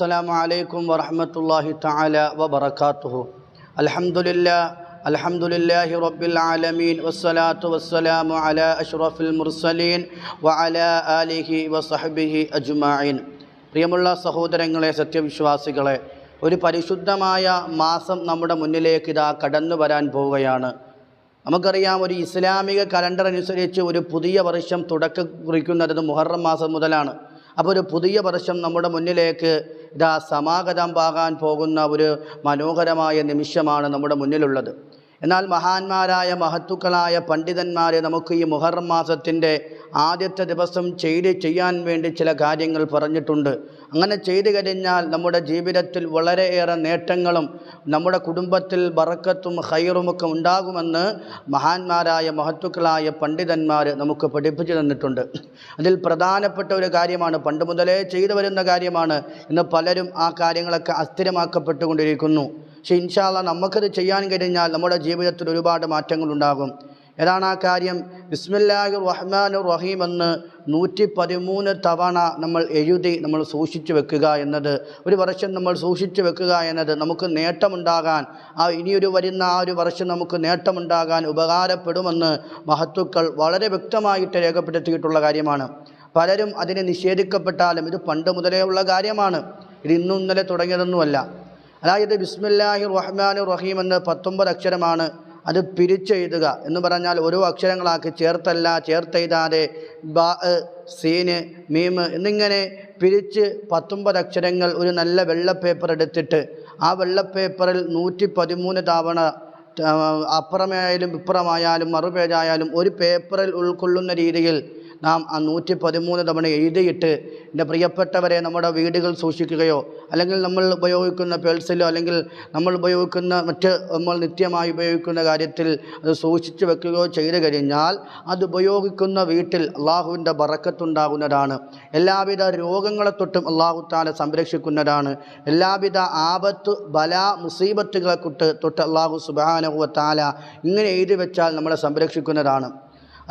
السلام عليكم ورحمة الله تعالى وبركاته الحمد لله الحمد لله رب العالمين والصلاة والسلام على أشرف المرسلين وعلى آله وصحبه أجمعين പ്രിയമുള്ള സഹോദരങ്ങളെ സത്യവിശ്വാസികളെ ഒരു പരിശുദ്ധമായ മാസം നമ്മുടെ മുന്നിലേക്ക് ഇതാ കടന്നു വരാൻ പോവുകയാണ് നമുക്കറിയാം ഒരു ഇസ്ലാമിക കലണ്ടർ അനുസരിച്ച് ഒരു പുതിയ വർഷം തുടക്കം കുറിക്കുന്നത് മുഹറം മാസം മുതലാണ് അപ്പോൾ ഒരു പുതിയ വർഷം നമ്മുടെ മുന്നിലേക്ക് ഇതാ സമാഗതം പാകാൻ പോകുന്ന ഒരു മനോഹരമായ നിമിഷമാണ് നമ്മുടെ മുന്നിലുള്ളത്. എന്നാൽ മഹാന്മാരായ മഹത്തുക്കളായ പണ്ഡിതന്മാരെ നമുക്ക് ഈ മുഹറം മാസത്തിന്റെ ആദ്യത്തെ ദിവസം ചെയ്ത് ചെയ്യാൻ വേണ്ടി ചില കാര്യങ്ങൾ പറഞ്ഞിട്ടുണ്ട്. അങ്ങനെ ചെയ്തു കഴിഞ്ഞാൽ നമ്മുടെ ജീവിതത്തിൽ വളരെയേറെ നേട്ടങ്ങളും നമ്മുടെ കുടുംബത്തിൽ ബറക്കത്തും ഹൈറുമൊക്കെ ഉണ്ടാകുമെന്ന് മഹാന്മാരായ മഹത്തുക്കളായ പണ്ഡിതന്മാർ നമുക്ക് പഠിപ്പിച്ചു തന്നിട്ടുണ്ട്. അതിൽ പ്രധാനപ്പെട്ട ഒരു കാര്യമാണ് പണ്ട് മുതലേ ചെയ്തു വരുന്ന കാര്യമാണ്. ഇന്ന് പലരും ആ കാര്യങ്ങളൊക്കെ അസ്ഥിരമാക്കപ്പെട്ടുകൊണ്ടിരിക്കുന്നു. പക്ഷേ ഇൻഷാല്ല നമുക്കത് ചെയ്യാൻ കഴിഞ്ഞാൽ നമ്മുടെ ജീവിതത്തിൽ ഒരുപാട് മാറ്റങ്ങളുണ്ടാകും. ഏതാണ് ആ കാര്യം? ബിസ്മില്ലാഹി റഹ്മാൻ റഹീം എന്ന് നൂറ്റി പതിമൂന്ന് തവണ നമ്മൾ എഴുതി നമ്മൾ സൂക്ഷിച്ചു വെക്കുക എന്നത് ഒരു വർഷം നമ്മൾ സൂക്ഷിച്ചു വെക്കുക എന്നത് നമുക്ക് നേട്ടമുണ്ടാകാൻ ആ ഇനിയൊരു വരുന്ന ആ ഒരു വർഷം നമുക്ക് നേട്ടമുണ്ടാകാൻ ഉപകാരപ്പെടുമെന്ന് മഹത്തുക്കൾ വളരെ വ്യക്തമായിട്ട് രേഖപ്പെടുത്തിയിട്ടുള്ള കാര്യമാണ്. പലരും അതിനെ നിഷേധിക്കപ്പെട്ടാലും ഇത് പണ്ട് മുതലേ ഉള്ള കാര്യമാണ്. ഇത് ഇന്നും ഇന്നലെ തുടങ്ങിയതൊന്നുമല്ല. അതായത് ബിസ്മില്ലാഹി റഹ്മാൻ റഹീം എന്ന് പത്തൊമ്പത് അക്ഷരമാണ്. അത് പിരിച്ചെഴുതുക എന്ന് പറഞ്ഞാൽ ഓരോ അക്ഷരങ്ങളാക്കി ചേർത്തല്ല ചേർത്തെഴുതാതെ ബാ സീന് മീമ് എന്നിങ്ങനെ പിരിച്ച് പത്തൊമ്പത് അക്ഷരങ്ങൾ ഒരു നല്ല വെള്ള പേപ്പർ എടുത്തിട്ട് ആ വെള്ള പേപ്പറിൽ നൂറ്റി പതിമൂന്ന് തവണ അപ്പുറമായാലും ഇപ്പുറമായാലും മറുപേജായാലും ഒരു പേപ്പറിൽ ഉൾക്കൊള്ളുന്ന രീതിയിൽ നാം ആ നൂറ്റി പതിമൂന്ന് തവണ എഴുതിയിട്ട് എന്റെ പ്രിയപ്പെട്ടവരെ നമ്മുടെ വീടുകൾ സൂക്ഷിക്കുകയോ അല്ലെങ്കിൽ നമ്മൾ ഉപയോഗിക്കുന്ന പേഴ്സിലോ അല്ലെങ്കിൽ നമ്മൾ ഉപയോഗിക്കുന്ന മറ്റ് നമ്മൾ നിത്യമായി ഉപയോഗിക്കുന്ന കാര്യത്തിൽ അത് സൂക്ഷിച്ചു വെക്കുകയോ ചെയ്തു കഴിഞ്ഞാൽ അത് ഉപയോഗിക്കുന്ന വീട്ടിൽ അള്ളാഹുവിന്റെ ബറക്കത്തുണ്ടാകുന്നതാണ്. എല്ലാവിധ രോഗങ്ങളെ തൊട്ടും അള്ളാഹു താല സംരക്ഷിക്കുന്നതാണ്. എല്ലാവിധ ആപത്ത് ബല മുസീബത്തുകളെ തൊട്ട് തൊട്ട് അള്ളാഹു സുബാനഹുവ താല ഇങ്ങനെ എഴുതി വെച്ചാൽ നമ്മളെ സംരക്ഷിക്കുന്നതാണ്.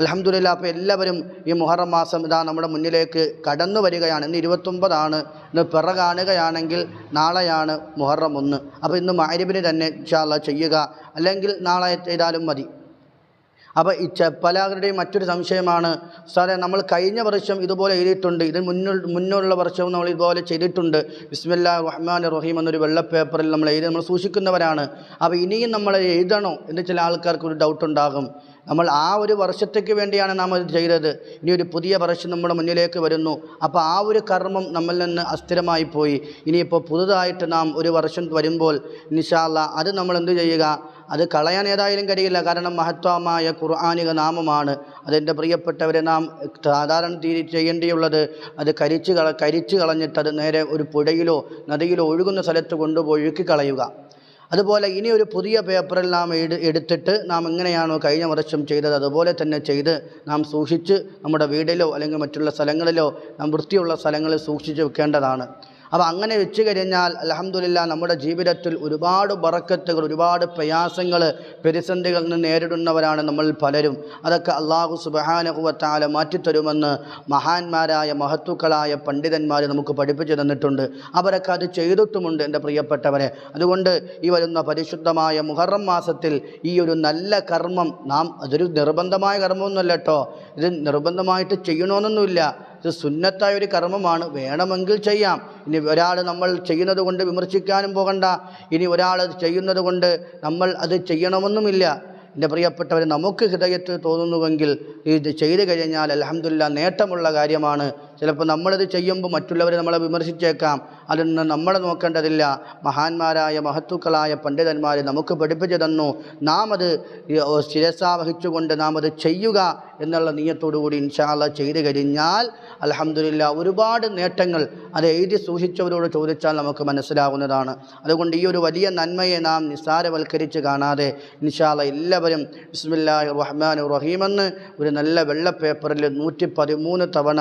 അലഹമുല്ല അപ്പോൾ എല്ലാവരും ഈ മുഹറം മാസം ഇതാ നമ്മുടെ മുന്നിലേക്ക് കടന്നു വരികയാണ്. ഇന്ന് ഇരുപത്തൊമ്പതാണ്. ഇന്ന് പിറ കാണുകയാണെങ്കിൽ നാളെയാണ് മുഹറം ഒന്ന്. അപ്പോൾ ഇന്ന് മാരിബിന് തന്നെ ഇൻഷാല്ല ചെയ്യുക. അല്ലെങ്കിൽ നാളെ ചെയ്താലും മതി. അപ്പോൾ ഈ ചെപ്പലാകരുടെയും മറ്റൊരു സംശയമാണ് സാറേ നമ്മൾ കഴിഞ്ഞ വർഷം ഇതുപോലെ എഴുതിയിട്ടുണ്ട് ഇതിന് മുന്നിൽ മുന്നുള്ള വർഷവും നമ്മൾ ഇതുപോലെ ചെയ്തിട്ടുണ്ട്. വിസ്മില്ല റഹ്മാൻ റഹീം എന്നൊരു വെള്ള പേപ്പറിൽ നമ്മൾ എഴുതി നമ്മൾ സൂക്ഷിക്കുന്നവരാണ്. അപ്പോൾ ഇനിയും നമ്മൾ എഴുതണോ എന്ന് ചില ആൾക്കാർക്ക് ഒരു ഡൗട്ട് ഉണ്ടാകും. നമ്മൾ ആ ഒരു വർഷത്തേക്ക് വേണ്ടിയാണ് നാം അത് ചെയ്തത്. ഇനി ഒരു പുതിയ വർഷം നമ്മുടെ മുന്നിലേക്ക് വരുന്നു. അപ്പോൾ ആ ഒരു കർമ്മം നമ്മളിൽ നിന്ന് അസ്ഥിരമായി പോയി. ഇനിയിപ്പോൾ പുതുതായിട്ട് നാം ഒരു വർഷം വരുമ്പോൾ നിശാല അത് നമ്മൾ എന്ത് ചെയ്യുക? അത് കളയാൻ ഏതായാലും കഴിയില്ല. കാരണം മഹത്വമായ ഖുർആാനിക നാമമാണ്. അതെന്റെ പ്രിയപ്പെട്ടവരെ നാം സാധാരണ രീതി ചെയ്യേണ്ടിയുള്ളത് അത് കരിച്ച് കള കരിച്ച് കളഞ്ഞിട്ട് അത് നേരെ ഒരു പുഴയിലോ നദിയിലോ ഒഴുകുന്ന സ്ഥലത്ത് കൊണ്ടുപോയി ഒഴുക്കി കളയുക. അതുപോലെ ഇനി ഒരു പുതിയ പേപ്പറിൽ നാം എടുത്തിട്ട് നാം എങ്ങനെയാണോ കഴിഞ്ഞ വർഷം ചെയ്തത് അതുപോലെ തന്നെ ചെയ്ത് നാം സൂക്ഷിച്ച് നമ്മുടെ വീടിലോ അല്ലെങ്കിൽ മറ്റുള്ള സ്ഥലങ്ങളിലോ നാം വൃത്തിയുള്ള സ്ഥലങ്ങളിൽ സൂക്ഷിച്ച് വെക്കേണ്ടതാണ്. അപ്പോൾ അങ്ങനെ വെച്ച് കഴിഞ്ഞാൽ അലഹമുല്ല നമ്മുടെ ജീവിതത്തിൽ ഒരുപാട് ബറക്കത്തുകൾ ഒരുപാട് പ്രയാസങ്ങൾ പ്രതിസന്ധികളിൽ നിന്ന് നേരിടുന്നവരാണ് നമ്മൾ പലരും. അതൊക്കെ അള്ളാഹു സുബഹാനഹുവത്താല മാറ്റിത്തരുമെന്ന് മഹാന്മാരായ മഹത്തുക്കളായ പണ്ഡിതന്മാർ നമുക്ക് പഠിപ്പിച്ചു തന്നിട്ടുണ്ട്. അവരൊക്കെ അത് ചെയ്തിട്ടുമുണ്ട് എന്റെ പ്രിയപ്പെട്ടവരെ. അതുകൊണ്ട് ഈ വരുന്ന പരിശുദ്ധമായ മുഹറം മാസത്തിൽ ഈ ഒരു നല്ല കർമ്മം നാം അതൊരു നിർബന്ധമായ കർമ്മമൊന്നുമല്ല കേട്ടോ. ഇത് നിർബന്ധമായിട്ട് ചെയ്യണമെന്നൊന്നുമില്ല ഇത് സുന്നത്തായ ഒരു കർമ്മമാണ്. വേണമെങ്കിൽ ചെയ്യാം. ഇനി ഒരാൾ നമ്മൾ ചെയ്യുന്നത് കൊണ്ട് വിമർശിക്കാനും പോകണ്ട. ഇനി ഒരാൾ ചെയ്യുന്നത് കൊണ്ട് നമ്മൾ അത് ചെയ്യണമെന്നുമില്ല. എന്റെ പ്രിയപ്പെട്ടവർ നമുക്ക് ഹൃദയത്തിൽ തോന്നുന്നുവെങ്കിൽ ഇത് ചെയ്തു കഴിഞ്ഞാൽ അലഹമില്ല നേട്ടമുള്ള കാര്യമാണ്. ചിലപ്പോൾ നമ്മളിത് ചെയ്യുമ്പോൾ മറ്റുള്ളവരെ നമ്മളെ വിമർശിച്ചേക്കാം. അതൊന്നും നമ്മൾ നോക്കേണ്ടതില്ല. മഹാന്മാരായ മഹത്തുക്കളായ പണ്ഡിതന്മാർ നമുക്ക് പഠിപ്പിച്ചു തന്നു. നാം അത് ശിരസാവഹിച്ചുകൊണ്ട് നാം അത് ചെയ്യുക എന്നുള്ള നീയത്തോടുകൂടി ഇൻഷാല്ല ചെയ്തു കഴിഞ്ഞാൽ അലഹമില്ല ഒരുപാട് നേട്ടങ്ങൾ അത് എഴുതി സൂക്ഷിച്ചവരോട് ചോദിച്ചാൽ നമുക്ക് മനസ്സിലാവുന്നതാണ്. അതുകൊണ്ട് ഈ ഒരു വലിയ നന്മയെ നാം നിസ്സാരവൽക്കരിച്ച് കാണാതെ ഇൻഷാല്ല എല്ലാവരും ബിസ്മില്ലാഹി റഹ്മാൻ റഹീമെന്ന് ഒരു നല്ല വെള്ള പേപ്പറിൽ നൂറ്റി പതിമൂന്ന് തവണ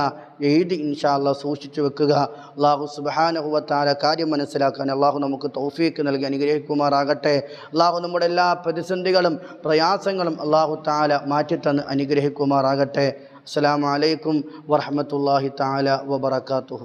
എഴുതി ഇൻഷാല്ല സൂക്ഷിച്ചു വെക്കുക. അള്ളാഹു സുബാനഹുവത്താല കാര്യം മനസ്സിലാക്കാൻ അള്ളാഹു നമുക്ക് തൗഫീക്ക് നൽകി അനുഗ്രഹിക്കുമാറാകട്ടെ. അള്ളാഹു നമ്മുടെ എല്ലാ പ്രതിസന്ധികളും പ്രയാസങ്ങളും അള്ളാഹു താല മാറ്റിത്തന്ന് അനുഗ്രഹിക്കുമാറാകട്ടെ. അസ്സാം വലൈക്കും വറഹമത്തല്ലാഹി താല വബർക്കാത്തു